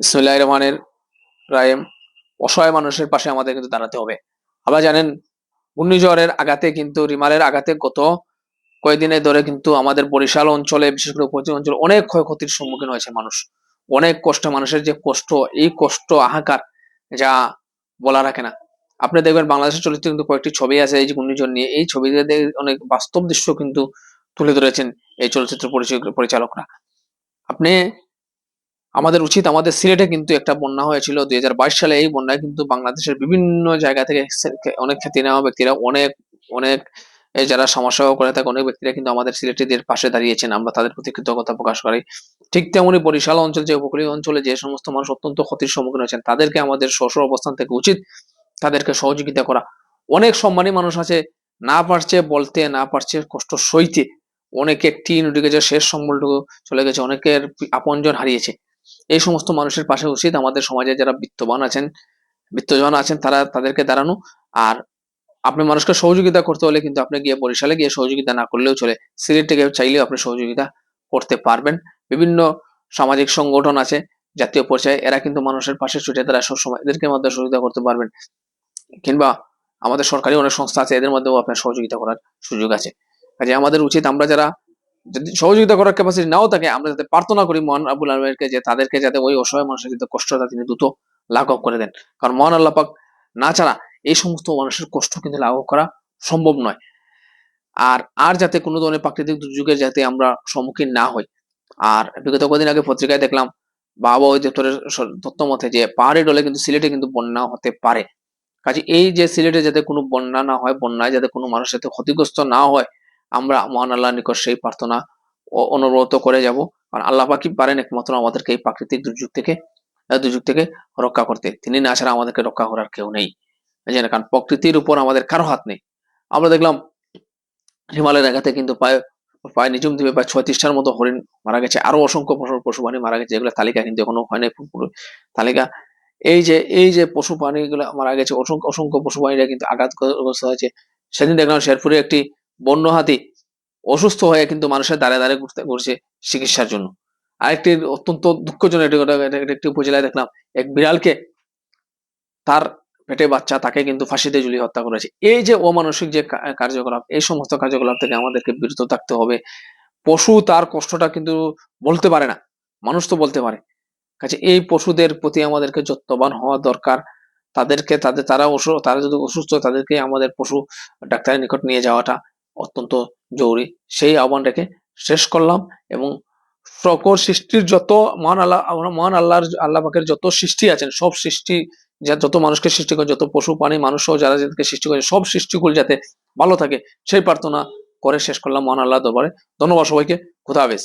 ইসমিল্লাহ রহমানের রায়েম অসহায় মানুষের পাশে আমাদের কিন্তু দাঁড়াতে হবে। আবার জানেন, ঘূর্ণিঝড়ের আঘাতে কিন্তু, রিমালের আঘাতে গত কয়েকদিনে ধরে কিন্তু আমাদের বরিশাল অঞ্চলে, বিশেষ করে উপজেলা অঞ্চলে অনেক ক্ষয়ক্ষতির সম্মুখীন হয়েছে মানুষ। অনেক কষ্ট, মানুষের যে কষ্ট, এই কষ্ট, আহাকার, যা বলা রাখে না। আপনি দেখবেন বাংলাদেশের চলচ্চিত্রে কিন্তু কয়েকটি ছবি আছে এই যে ঘূর্ণিঝড় নিয়ে। এই ছবিতে অনেক বাস্তব দৃশ্য কিন্তু তুলে ধরেছেন এই চলচ্চিত্র পরিচালক- পরিচালকরা। আপনি আমাদের উচিত, আমাদের সিলেটে কিন্তু একটা বন্যা হয়েছিল। দুই হাজার বাইশ সালে এই বন্যায় কিন্তু বাংলাদেশের বিভিন্ন জায়গা থেকে অনেক খ্যাতি নেওয়া ব্যক্তিরা, অনেক অনেক যারা সমাজসেবা করে থাকে অনেক ব্যক্তিরা কিন্তু আমাদের সিলেটিদের পাশে দাঁড়িয়েছেন। আমরা তাদের প্রতি কৃতজ্ঞতা প্রকাশ করি। ঠিক তেমনি বরিশাল অঞ্চল, যে উপকূলীয় অঞ্চলে যে সমস্ত মানুষ অত্যন্ত ক্ষতির সম্মুখীন হয়েছেন, তাদেরকে আমাদের শ্বশুর অবস্থান থেকে উচিত তাদেরকে সহযোগিতা করা। অনেক সম্মানী মানুষ আছে, না পারছে বলতে, না পারছে কষ্ট সইতে। অনেকে টিন উঠে গেছে, শেষ সম্বলটুকু চলে গেছে, অনেকের আপনজন হারিয়েছে। এই সমস্ত মানুষের পাশে উচিত আমাদের সমাজে যারা বিত্তবান আছেন, বিত্তজন আছেন, তারা তাদেরকে দাঁড়ানো। আর আপনি মানুষকে সহযোগিতা করতে হলে কিন্তু আপনি গিয়ে বরিশালে গিয়ে সহযোগিতা না করলেও চলে। সিলেটে গিয়ে চাইলেও আপনি সহযোগিতা করতে পারবেন। বিভিন্ন সামাজিক সংগঠন আছে, জাতীয় পর্যায়ে, এরা কিন্তু মানুষের পাশে ছুটে তারা সবসময় এদেরকে মধ্যে সহযোগিতা করতে পারবেন। কিংবা আমাদের সরকারি অনেক সংস্থা আছে, এদের মধ্যেও আপনার সহযোগিতা করার সুযোগ আছে। কাজে আমাদের উচিত আমরা যারা যদি সহযোগিতা করার ক্যাপাসিটি নাও থাকে, আমরা যাতে প্রার্থনা করি মহান আবুল আলমেরকে যে তাদেরকে যাতে ওই অসহায় মানুষের যাতে কষ্টটা তিনি দ্রুত লাঘব করে দেন। কারণ মহান আল্লাহ পাক না ছাড়া এই সমস্ত মানুষের কষ্ট কিন্তু লাঘব করা সম্ভব নয়। আর আর যাতে কোনো ধরনের প্রাকৃতিক দুর্যোগের যাতে আমরা সম্মুখীন না হই। আর বিগত কদিন আগে পত্রিকায় দেখলাম, বাবা অধিদপ্তরের তথ্য মতে যে পাহাড়ি ডলে কিন্তু সিলেটে কিন্তু বন্যা হতে পারে। কাজে এই যে সিলেটে যাতে কোনো বন্যা না হয়, বন্যায় যাতে কোনো মানুষ যাতে ক্ষতিগ্রস্ত না হয় আমরা মহান আল্লাহর নিকট সেই প্রার্থনা অনুরোধ করে যাব। কারণ আল্লাহ পাকি পারেন একমাত্র আমাদেরকে এই প্রাকৃতিক দুর্যোগ থেকে দুর্যোগ থেকে রক্ষা করতে। তিনি না ছাড়া আমাদেরকে রক্ষা করার কেউ নেই। জানেন কারণ প্রকৃতির উপর আমাদের কারও হাত নেই। আমরা দেখলাম হিমালয়ের আঘাতে কিন্তু প্রায় প্রায় নিজুম দ্বীপে প্রায় ছয়ত্রিশটার মতো হরিণ মারা গেছে। আরও অসংখ্য পশু প্রাণী মারা গেছে। যেগুলো তালিকা কিন্তু এখনও হয়নি পুরো তালিকা। এই যে এই যে পশু প্রাণীগুলো মারা গেছে, অসংখ্য অসংখ্য পশু প্রাণীরা কিন্তু আঘাতগ্রস্ত হয়েছে। সেদিন দেখলাম শেরপুরে একটি বন্য হাতি অসুস্থ হয়ে কিন্তু মানুষের দাঁড়ে দাঁড়ে ঘুরতে ঘুরছে চিকিৎসার জন্য। আরেকটি অত্যন্ত দুঃখজনক একটি উপজেলায় দেখলাম, এক বিড়ালকে তার পেটে বাচ্চা, তাকে কিন্তু ফাঁসিতে ঝুলিয়ে হত্যা করেছে। এই যে অমানসিক যে কার্যকলাপ, এই সমস্ত কার্যকলাপ থেকে আমাদেরকে বিরত থাকতে হবে। পশু তার কষ্টটা কিন্তু বলতে পারে না, মানুষ তো বলতে পারে। কাজে এই পশুদের প্রতি আমাদেরকে যত্নবান হওয়া দরকার। তাদেরকে, তাদের, তারা অসুস্থ তারা যদি অসুস্থ, তাদেরকে আমাদের পশু ডাক্তারের নিকট নিয়ে যাওয়াটা অত্যন্ত জরুরি। সেই আহ্বান রেখে শেষ করলাম এবং সকল সৃষ্টির যত মান আল্লাহ মান আল্লাহর, আল্লাহ পাকের যত সৃষ্টি আছেন, সব সৃষ্টি, যা যত মানুষকে সৃষ্টি করে, যত পশু, প্রাণী মানুষও যারা যাদেরকে সৃষ্টি করে, সব সৃষ্টিগুলো যাতে ভালো থাকে, সেই প্রার্থনা করে শেষ করলাম মহান আল্লাহ দরবারে। ধন্যবাদ সবাইকে। খুদা হাফেজ।